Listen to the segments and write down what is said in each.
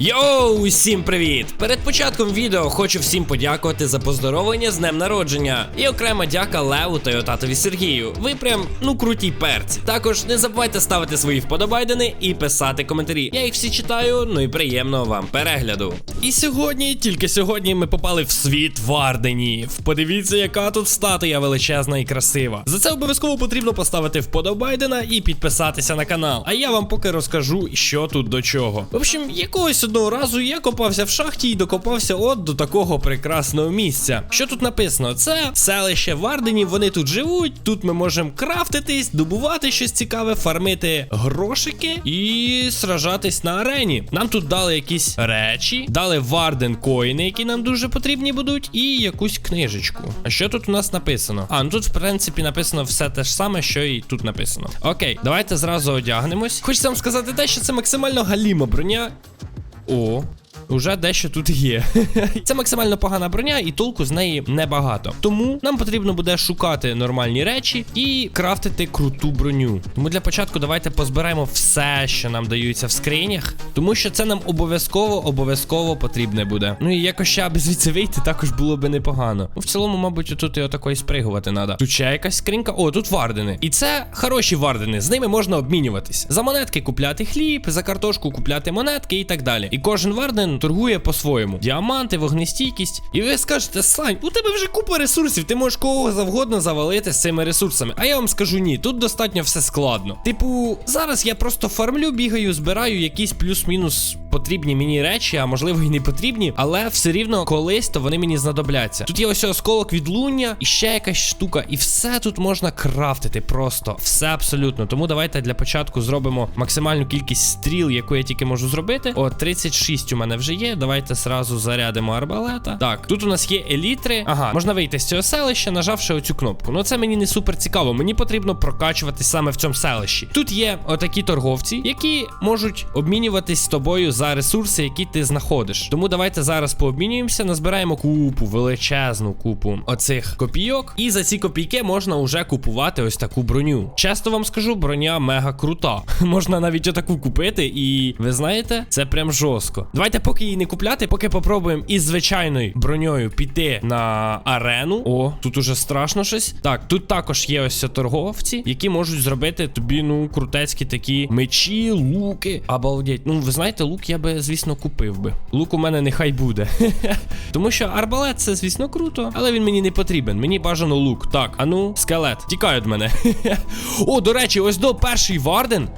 Йоу, усім привіт! Перед початком відео хочу всім подякувати за поздоровлення з днем народження. І окрема дяка Леву та його татові Сергію. Ви прям ну круті перці. Також не забувайте ставити свої вподобайдени і писати коментарі. Я їх всі читаю, ну і приємного вам перегляду. І сьогодні, тільки сьогодні, ми попали в світ Варденів. Подивіться, яка тут статуя величезна і красива. За це обов'язково потрібно поставити вподобайдена і підписатися на канал. А я вам поки розкажу, що тут до чого. В общем, якогось одного разу я копався в шахті і докопався от до такого прекрасного місця. Що тут написано? Це селище Варденів, вони тут живуть. Тут ми можемо крафтитись, добувати щось цікаве, фармити грошики і сражатись на арені. Нам тут дали якісь речі, дали Варден коїни, які нам дуже потрібні будуть, і якусь книжечку. А що тут у нас написано? А, ну тут, в принципі, написано все те ж саме, що і тут написано. Окей, давайте зразу одягнемось. Хочеться вам сказати те, що це максимально галіма броня. О. Уже дещо тут є. Це максимально погана броня, і толку з неї небагато. Тому нам потрібно буде шукати нормальні речі і крафтити круту броню. Тому для початку давайте позбираємо все, що нам даються в скринях, тому що це нам обов'язково обов'язково потрібне буде. Ну і якось ще аби звідси вийти, також було би непогано. Ну, в цілому, мабуть, тут і отакої спригувати треба. Тут ще якась скринька. О, тут вардени. І це хороші вардени. З ними можна обмінюватись. За монетки купляти хліб, за картошку купляти монетки і так далі. І кожен варден торгує по-своєму. Діаманти, вогнестійкість. І ви скажете, Слань, у тебе вже купа ресурсів, ти можеш кого завгодно завалити з цими ресурсами. А я вам скажу ні, тут достатньо все складно. Типу, зараз я просто фармлю, бігаю, збираю якісь плюс-мінус потрібні мені речі, а можливо і не потрібні, але все рівно колись то вони мені знадобляться. Тут є ось осколок відлуння і ще якась штука, і все тут можна крафтити просто. Все абсолютно. Тому давайте для початку зробимо максимальну кількість стріл, яку я тільки можу зробити. О, 36 у мене вже є. Давайте зразу зарядимо арбалета. Так, тут у нас є елітри. Ага, можна вийти з цього селища, нажавши оцю кнопку. Ну це мені не супер цікаво. Мені потрібно прокачуватись саме в цьому селищі. Тут є отакі торговці, які можуть обмінюватись з тобою за ресурси, які ти знаходиш. Тому давайте зараз пообмінюємося, назбираємо купу, величезну купу оцих копійок. І за ці копійки можна вже купувати ось таку броню. Часто вам скажу, броня мега крута. можна навіть отаку купити, і ви знаєте, це прям жорстко. Давайте, поки її не купляти, поки попробуємо із звичайною броньою піти на арену. О, тут уже страшно щось. Так, тут також є ось торговці, які можуть зробити тобі, ну, крутецькі такі мечі, луки. Обалдеть. Ну, ви знаєте, лук я би, звісно, купив би. Лук у мене нехай буде. Тому що арбалет це, звісно, круто, але він мені не потрібен. Мені бажано лук. Так, а ну, скелет, тікай від мене. О, до речі, ось до перший Варден.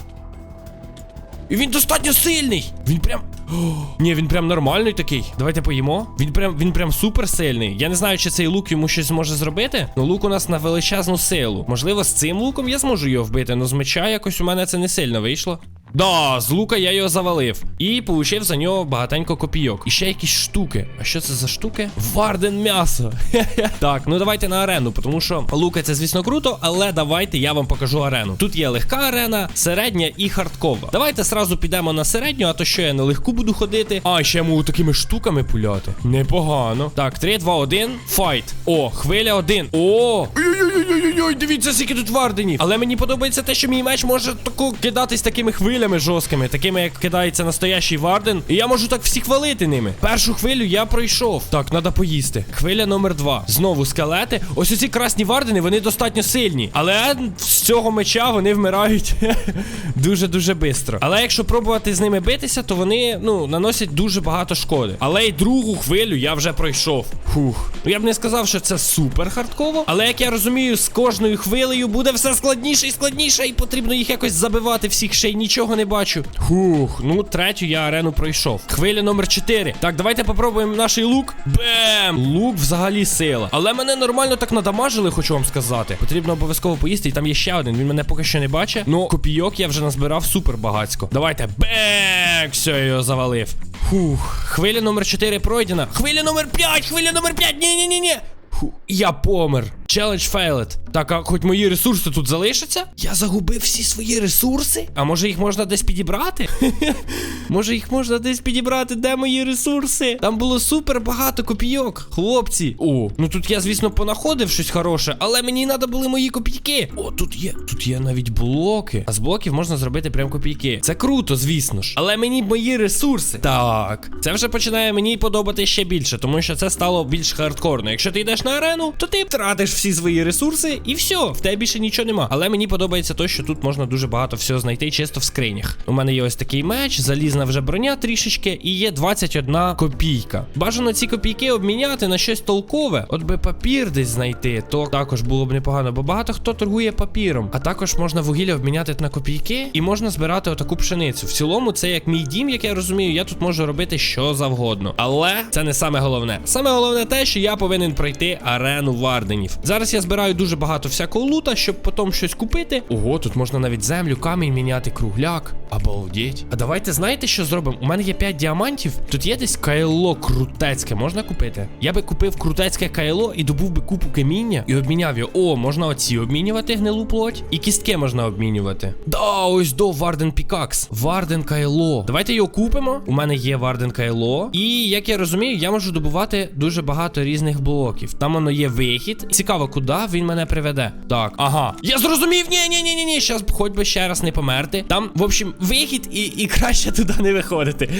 І він достатньо сильний. Він прям. О, ні, він прям нормальний такий. Давайте поїмо. Він прям він прям супер сильний. Я не знаю, чи цей лук йому щось зможе зробити. Ну лук у нас на величезну силу. Можливо, з цим луком я зможу його вбити, але з меча якось у мене це не сильно вийшло. Да, з лука я його завалив. І получив за нього багатенько копійок. І ще якісь штуки. А що це за штуки? Варден м'ясо. так, ну давайте на арену, тому що лука це, звісно, круто, але давайте я вам покажу арену. Тут є легка арена, середня і хардкова. Давайте сразу підемо на середню, а то що я на легку буду ходити. А, ще я можу такими штуками пуляти. Непогано. Так, 3, 2, 1, файт. О, хвиля 1. О! Ой-ой-ой, дивіться, скільки тут варденів. Але мені подобається те, що мій меч може тако кидатись такими хвилями жорсткими, такими, як кидається настоящий варден. І я можу так всіх хвалити ними. Першу хвилю я пройшов. Так, треба поїсти. Хвиля номер два. Знову скелети. Ось оці красні вардени, вони достатньо сильні. Але з цього меча вони вмирають дуже-дуже швидко. Але якщо пробувати з ними битися, то вони ну наносять дуже багато шкоди. Але й другу хвилю я вже пройшов. Фух. Ну я б не сказав, що це супер хардково. Але як я розумію, з кожною хвилею буде все складніше і складніше, і потрібно їх якось забивати всіх ще й нічого не бачу. Фух, ну третю я арену пройшов. Хвиля номер 4. Так, давайте попробуємо наш лук. Бем! Лук взагалі сила. Але мене нормально так надамажили, хочу вам сказати. Потрібно обов'язково поїсти, і там є ще один. Він мене поки що не бачить. Ну, копійок я вже назбирав супер багацько. Давайте. Бек! Все, його завалив. Фух, хвиля номер 4 пройдена. Хвиля номер 5! Хвиля номер 5! Ні-ні-ні-ні! Фу, Я помер. Challenge failed. Так, а хоч мої ресурси тут залишаться? Я загубив всі свої ресурси? А може їх можна десь підібрати? може їх можна десь підібрати? Де мої ресурси? Там було супер багато копійок, хлопці. О, ну тут я, звісно, понаходив щось хороше, але мені треба були мої копійки. О, тут є. Тут є навіть блоки. А з блоків можна зробити прям копійки. Це круто, звісно ж. Але мені мої ресурси. Так. Це вже починає мені подобати ще більше, тому що це стало більш хардкорно. Якщо ти йдеш на арену, то ти втратиш всі свої ресурси, і все, в тебе більше нічого нема. Але мені подобається те, що тут можна дуже багато всього знайти чисто в скринях. У мене є ось такий меч, залізна вже броня трішечки, і є 21 копійка. Бажано ці копійки обміняти на щось толкове. От би папір десь знайти, то також було б непогано, бо багато хто торгує папіром. А також можна вугілля обміняти на копійки і можна збирати отаку пшеницю. В цілому, це як мій дім, як я розумію, я тут можу робити що завгодно. Але це не саме головне. Саме головне те, що я повинен пройти арену варденів. Зараз я збираю дуже багато всякого лута, щоб потім щось купити. Ого, тут можна навіть землю, камінь міняти, кругляк. Обалдеть. А давайте знаєте, що зробимо? У мене є 5 діамантів. Тут є десь кайло крутецьке, можна купити? Я би купив крутецьке кайло і добув би купу каміння і обміняв його. О, можна оці обмінювати гнилу плоть. І кістки можна обмінювати. Да, ось до Варден Пікакс. Варден кайло. Давайте його купимо. У мене є Варден кайло. І як я розумію, я можу добувати дуже багато різних блоків. Там воно є вихід. Цікаво, куди він мене приведе. Так, ага. Я зрозумів. Ні, ні, ні, ні, ні. Щас хоч би ще раз не померти. Там, в общем, вихід і, і краще туди не виходити.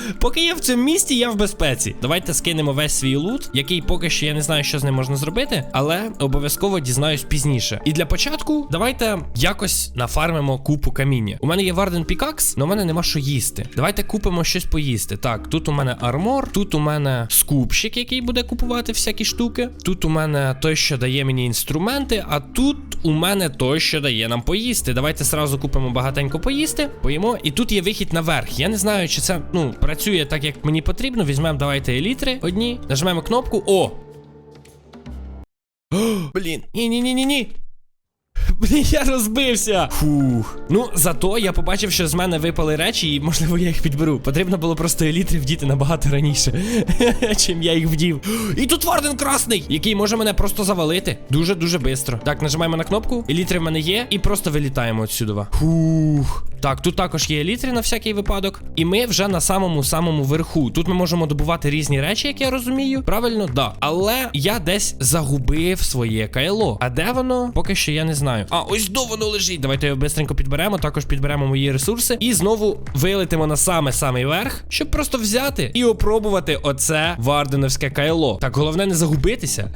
Поки я в цьому місті, я в безпеці. Давайте скинемо весь свій лут, який поки що я не знаю, що з ним можна зробити, але обов'язково дізнаюсь пізніше. І для початку давайте якось нафармимо купу каміння. У мене є Варден Пікакс, але у мене нема що їсти. Давайте купимо щось поїсти. Так, тут у мене армор, тут у мене скупщик, який буде купувати всякі штуки. Тут у мене той, що дає мені інструменти, а тут у мене той, що дає нам поїсти. Давайте сразу купимо багатенько поїсти, поїмо. І тут є вихід наверх. Я не знаю, чи це ну працює так, як мені потрібно. Візьмемо, давайте елітри одні, нажмемо кнопку. О! Блін, ні-ні-ні-ні-ні. Блін, я розбився. Фух. Ну, зато я побачив, що з мене випали речі, і можливо я їх підберу. Потрібно було просто елітри вдіти набагато раніше, чим я їх вдів. І тут Варден красний, який може мене просто завалити. Дуже-дуже швидко. Так, нажимаємо на кнопку. Елітри в мене є, і просто вилітаємо отсюди. Фух. Так, тут також є елітри на всякий випадок. І ми вже на самому самому верху. Тут ми можемо добувати різні речі, як я розумію. Правильно, да. Але я десь загубив своє кайло. А де воно? Поки що я не знаю. А, ось до воно лежить. Давайте його бистренько підберемо. Також підберемо мої ресурси. І знову вилетимо на саме самий верх, щоб просто взяти і опробувати оце варденовське кайло. Так, головне не загубитися.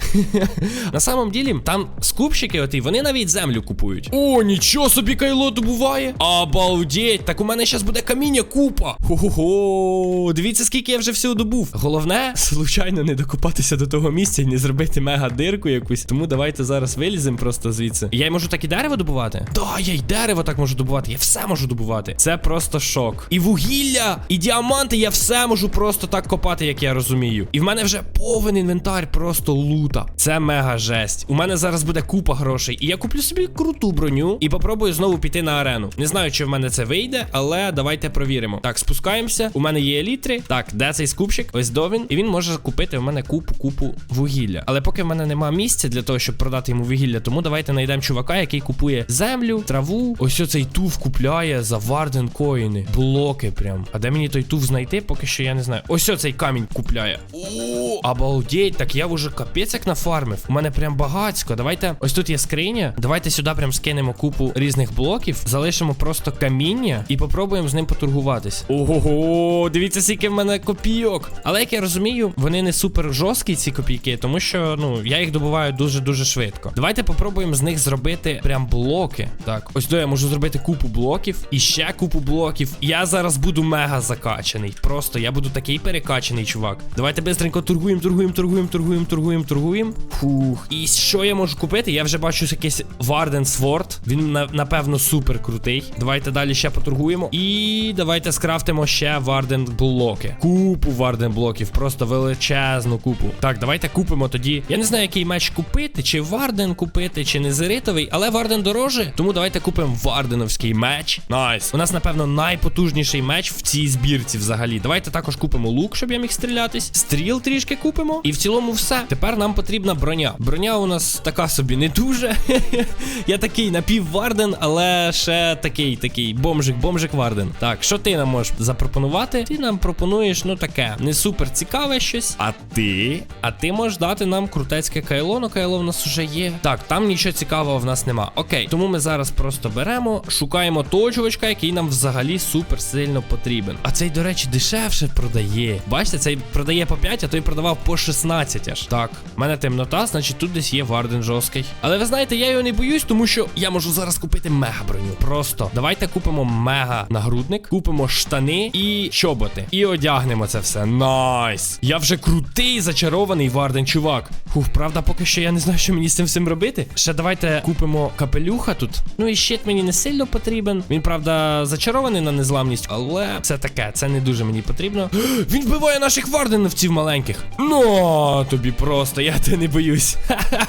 на самом ділі, там скупщики, оті, вони навіть землю купують. О, нічого собі кайло добуває. Обалдеть, так у мене зараз буде каміння купа. Хо-хо-хо. Дивіться, скільки я вже всього добув. Головне, случайно не докопатися до того місця і не зробити мега дирку якусь. Тому давайте зараз виліземо просто звідси. Я можу так і дерево добувати? Да, я й дерево так можу добувати. Я все можу добувати. Це просто шок. І вугілля, і діаманти, я все можу просто так копати, як я розумію. І в мене вже повен інвентар просто лута. Це мега жесть. У мене зараз буде купа грошей. І я куплю собі круту броню і попробую знову піти на арену. Не знаю, чи в мене це вийде, але давайте провіримо. Так, спускаємося. У мене є елітри. Так, де цей скупщик? Ось до він. І він може купити в мене купу купу вугілля. Але поки в мене нема місця для того, щоб продати йому вугілля, тому давайте знайдемо чувака, який купує землю, траву. Ось оцей тув купляє за варден коїни. Блоки прям. А де мені той тув знайти? Поки що я не знаю. Ось оцей камінь купляє. О, обалдеть, так я вже капець як нафармив. У мене прям багацько. Давайте. Ось тут є скриня. Давайте сюди прям скинемо купу різних блоків, залишимо просто каміння і попробуємо з ним поторгуватись. Ого, дивіться, скільки в мене копійок. Але як я розумію, вони не супер жорсткі, ці копійки, тому що ну я їх добуваю дуже-дуже швидко. Давайте попробуємо з них зробити прям блоки. Так, ось до я можу зробити купу блоків і ще купу блоків. Я зараз буду мега закачаний. Просто я буду такий перекачаний, чувак. Давайте бистренько торгуємо, торгуємо, торгуємо, торгуємо, торгуємо, торгуємо. Фух. І що я можу купити? Я вже бачу якийсь Варден Сворд. Він напевно супер крутий. Давайте далі ще поторгуємо. І давайте скрафтимо ще варден блоки. Купу варден блоків, просто величезну купу. Так, давайте купимо тоді. Я не знаю, який меч купити, чи варден купити, чи незеритовий, але варден дороже. Тому давайте купимо варденовський меч. Найс. У нас, напевно, найпотужніший меч в цій збірці взагалі. Давайте також купимо лук, щоб я міг стрілятись. Стріл трішки купимо. І в цілому все. Тепер нам потрібна броня. Броня у нас така собі не дуже. Я такий напівварден, але ще такий, такий бомжик, бомжик варден. Так, що ти нам можеш запропонувати? Ти нам пропонуєш, ну таке, не супер цікаве щось. А ти? А ти можеш дати нам крутецьке кайло, ну кайло в нас уже є. Так, там нічого цікавого в нас нема. Окей, тому ми зараз просто беремо, шукаємо того чувачка, який нам взагалі супер сильно потрібен. А цей, до речі, дешевше продає. Бачите, цей продає по 5, а той продавав по 16 аж. Так, в мене темнота, значить тут десь є варден жорсткий. Але ви знаєте, я його не боюсь, тому що я можу зараз купити мега броню. Просто давайте купимо мега нагрудник, купимо штани і чоботи. І одягнемо це все. Найс! Я вже крутий зачарований варден, чувак. Фух, правда, поки що я не знаю, що мені з цим всім робити. Ще давайте купимо капелюха тут. Ну і щит мені не сильно потрібен. Він, правда, зачарований на незламність, але це таке, це не дуже мені потрібно. Він вбиває наших варденовців маленьких. Ну, тобі просто, я те не боюсь.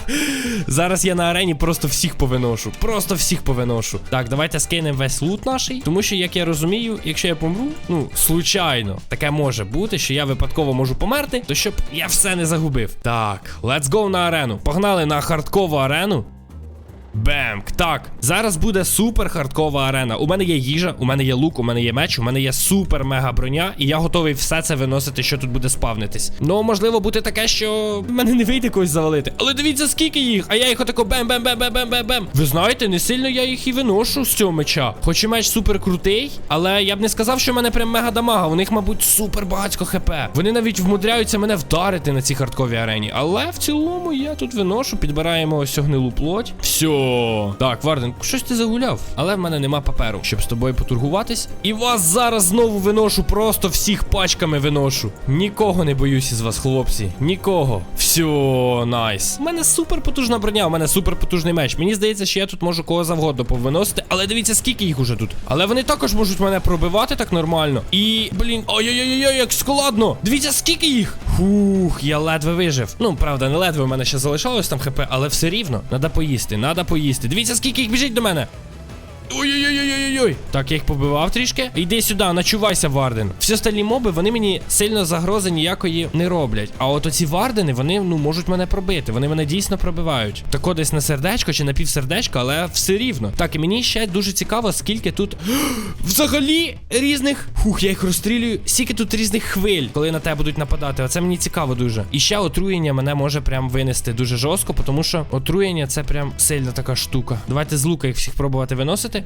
Зараз я на арені просто всіх повиношу. Просто всіх повиношу. Так, давайте скинемо весь лут наший. Тому що, як я розумію, якщо я помру, ну, случайно, таке може бути, що я випадково можу померти, то щоб я все не загубив. Так, let's go на арену. Погнали на хардкову арену. Бемк. Так, зараз буде супер хардкова арена. У мене є їжа, у мене є лук, у мене є меч, у мене є супер мега броня, і я готовий все це виносити, що тут буде спавнитись. Ну, можливо, бути таке, що в мене не вийде когось завалити. Але дивіться, скільки їх, а я їх отако бем бем бем бем бем бем бем Ви знаєте, не сильно я їх і виношу з цього меча. Хоч і меч супер крутий, але я б не сказав, що в мене прям мега дамага. У них, мабуть, супер багатько хп. Вони навіть вмудряються мене вдарити на цій хардковій арені. Але в цілому я тут виношу, підбираємо ось гнилу плоть. Все. Так, Варден, щось ти загуляв, але в мене нема паперу, щоб з тобою потургуватись. І вас зараз знову виношу, просто всіх пачками виношу. Нікого не боюсь із вас, хлопці. Нікого. Все, найс. У мене супер потужна броня, у мене супер потужний меч. Мені здається, що я тут можу кого завгодно повиносити, але дивіться, скільки їх уже тут. Але вони також можуть мене пробивати так нормально. І, блін, ой-ой-ой, як складно. Дивіться, скільки їх. Фух, я ледве вижив. Ну, правда, не ледве, у мене ще залишалось там хп, але все рівно. Надо поїсти, надо поїсти. Дивіться, скільки їх біжить до мене. Ой-ой-ой-ой-ой. Так, я їх побивав трішки. Йди сюди, начувайся, Варден. Всі остальні моби, вони мені сильно загрози ніякої не роблять. А от оці вардени, вони ну можуть мене пробити. Вони мене дійсно пробивають. Тако десь на сердечко чи на півсердечка, але все рівно. Так, і мені ще дуже цікаво, скільки тут взагалі різних. Фух, я їх розстрілюю. Скільки тут різних хвиль, коли на тебе будуть нападати. Оце мені цікаво дуже. І ще отруєння мене може прям винести дуже жорстко, тому що отруєння це прям сильна така штука. Давайте з лука їх всіх пробувати виносити.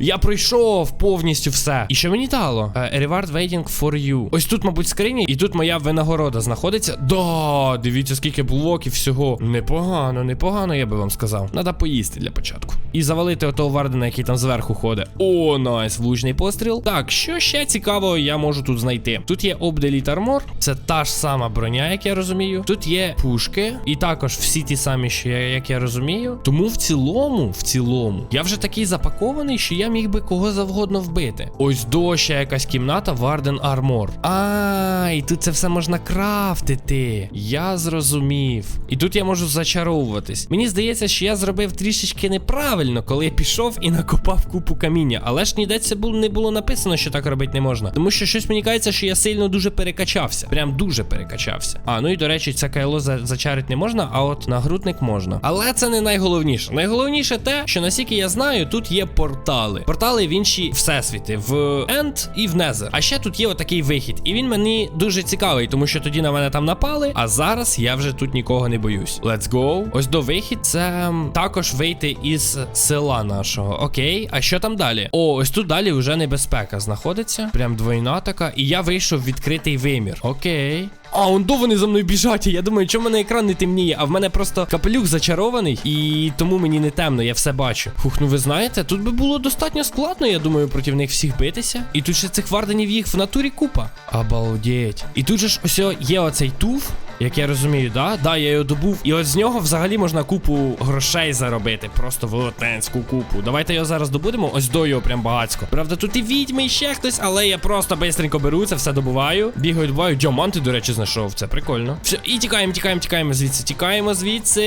Я пройшов повністю все. І що мені дало? Е, Reward waiting for you. Ось тут, мабуть, скрині, і тут моя винагорода знаходиться. Да, дивіться, скільки блоків всього. Непогано, непогано, я би вам сказав. Надо поїсти для початку. І завалити отого вардена, який там зверху ходить. О, найс, влучний постріл. Так, що ще цікавого я можу тут знайти? Тут є Obdelete Armor, це та ж сама броня, як я розумію. Тут є пушки, і також всі ті самі, що я, як я розумію. Тому в цілому, в цілому, я вже такий запакований, що я міг би кого завгодно вбити. Ось до ще якась кімната Варден Армор. А, і тут це все можна крафтити. Я зрозумів. І тут я можу зачаровуватись. Мені здається, що я зробив трішечки неправильно, коли я пішов і накопав купу каміння. Але ж ніде це не було написано, що так робити не можна. Тому що щось мені кажеться, що я сильно дуже перекачався. Прям дуже перекачався. А, ну і до речі, це кайло за зачарити не можна, а от нагрудник можна. Але це не найголовніше. Найголовніше те, що наскільки я знаю, тут є портали. Портали в інші всесвіти, в End і в Nether. А ще тут є отакий вихід. І він мені дуже цікавий, тому що тоді на мене там напали. А зараз я вже тут нікого не боюсь. Let's go. Ось до вихід це також вийти із села нашого. Окей, а що там далі? О, ось тут далі вже небезпека знаходиться. Прям двойна така. І я вийшов в відкритий вимір. Окей. А, он до вони за мною біжать. Я думаю, чому мене екран не темніє, а в мене просто капелюх зачарований, і тому мені не темно, я все бачу. Фух, ну ви знаєте, тут би було достатньо складно, я думаю, проти них всіх битися. І тут ще цих варденів їх в натурі купа. Обалдеть. І тут же ж ось є оцей туф. Як я розумію, да? Да, я його добув. І от з нього взагалі можна купу грошей заробити. Просто велетенську купу. Давайте його зараз добудемо. Ось до його прям багацько. Правда, тут і відьми, і ще хтось, але я просто бистренько беру це, все добуваю. Бігаю, добуваю. Діаманти, до речі, знайшов. Це прикольно. Все, і тікаємо, тікаємо, тікаємо звідси. Тікаємо звідси.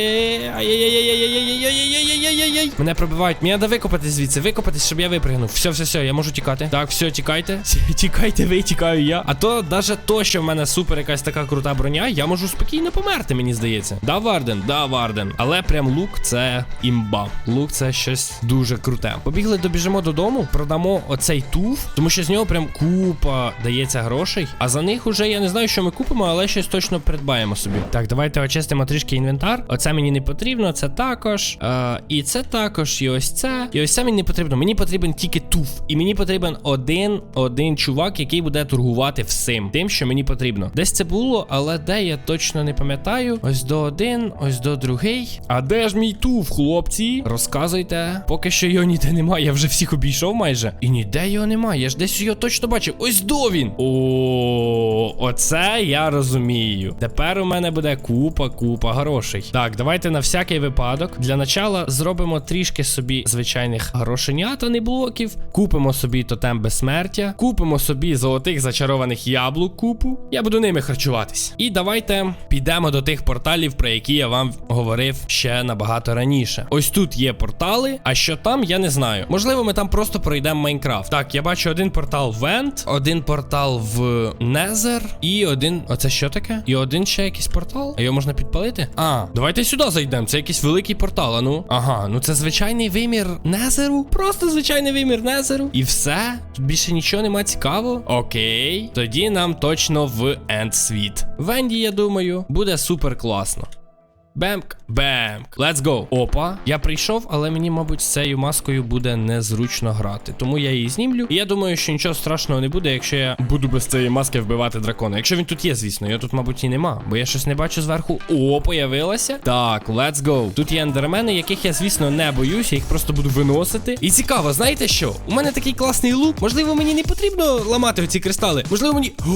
Ай-яй-яй-яй-яй-яй-яй-яй-яй-яй-яй. Мене пробивають. Мені треба викопатись звідси, викопатись, щоб я випригнув. Все, все, все, я можу тікати. Так, все, тікайте. Тікайте, ви, тікаю я. А то даже то, що в мене супер якась така крута броня, я можу спокійно померти, мені здається. Да, Варден, да, Варден. Але прям лук це імба. Лук це щось дуже круте. Побігли, добіжимо додому, продамо оцей туф, тому що з нього прям купа дається грошей. А за них уже я не знаю, що ми купимо, але щось точно придбаємо собі. Так, давайте очистимо трішки інвентар. Оце мені не потрібно, це також. Е, і це також, і ось це. І ось це мені не потрібно. Мені потрібен тільки туф. І мені потрібен один, один чувак, який буде торгувати всім. Тим, що мені потрібно. Десь це було, але де я точно не пам'ятаю. Ось до один, ось до другий. А де ж мій туф, хлопці? Розказуйте. Поки що його ніде немає. Я вже всіх обійшов майже. І ніде його немає. Я ж десь його точно бачив. Ось до він. О, оце я розумію. Тепер у мене буде купа, купа грошей. Так, давайте на всякий випадок. Для начала зробимо трішки собі звичайних грошенят, а не блоків. Купимо собі тотем безсмертя. Купимо собі золотих зачарованих яблук купу. Я буду ними харчуватись. І давайте підемо до тих порталів, про які я вам говорив ще набагато раніше. Ось тут є портали, а що там, я не знаю. Можливо, ми там просто пройдемо Майнкрафт. Так, я бачу один портал в Вент, один портал в Незер, і один. Оце що таке? І один ще якийсь портал. А його можна підпалити? А, давайте сюди зайдемо. Це якийсь великий портал. А ну. Ага, ну це звичайний вимір Незеру. Просто звичайний вимір Незеру. І все. Тут більше нічого нема цікавого. Окей. Тоді нам точно в Енд світ. В Енді, я думаю, буде супер класно. Бемк, бемк. Let's go. Опа. Я прийшов, але мені, мабуть, з цією маскою буде незручно грати. Тому я її знімлю. І я думаю, що нічого страшного не буде, якщо я буду без цієї маски вбивати дракона. Якщо він тут є, звісно, його тут, мабуть, і нема. Бо я щось не бачу зверху. О, появилася. Так, let's go. Тут є ендермени, яких я, звісно, не боюсь, я їх просто буду виносити. І цікаво, знаєте що? У мене такий класний лук. Можливо, мені не потрібно ламати оці кристали. Можливо, мені. О,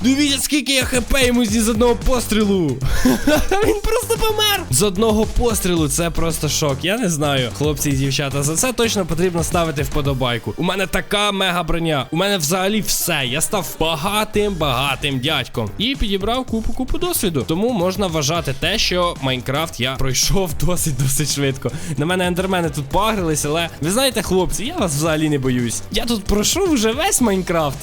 дивіться, скільки я хп йому зі з одного пострілу. Він просто помер. Одного пострілу це просто шок. Я не знаю, хлопці і дівчата. За це точно потрібно ставити вподобайку. У мене така мега броня. У мене взагалі все. Я став багатим, багатим дядьком. І підібрав купу купу досвіду. Тому можна вважати те, що Майнкрафт я пройшов досить досить швидко. На мене ендермени тут пагрились, але ви знаєте, хлопці, я вас взагалі не боюсь. Я тут пройшов вже весь Майнкрафт.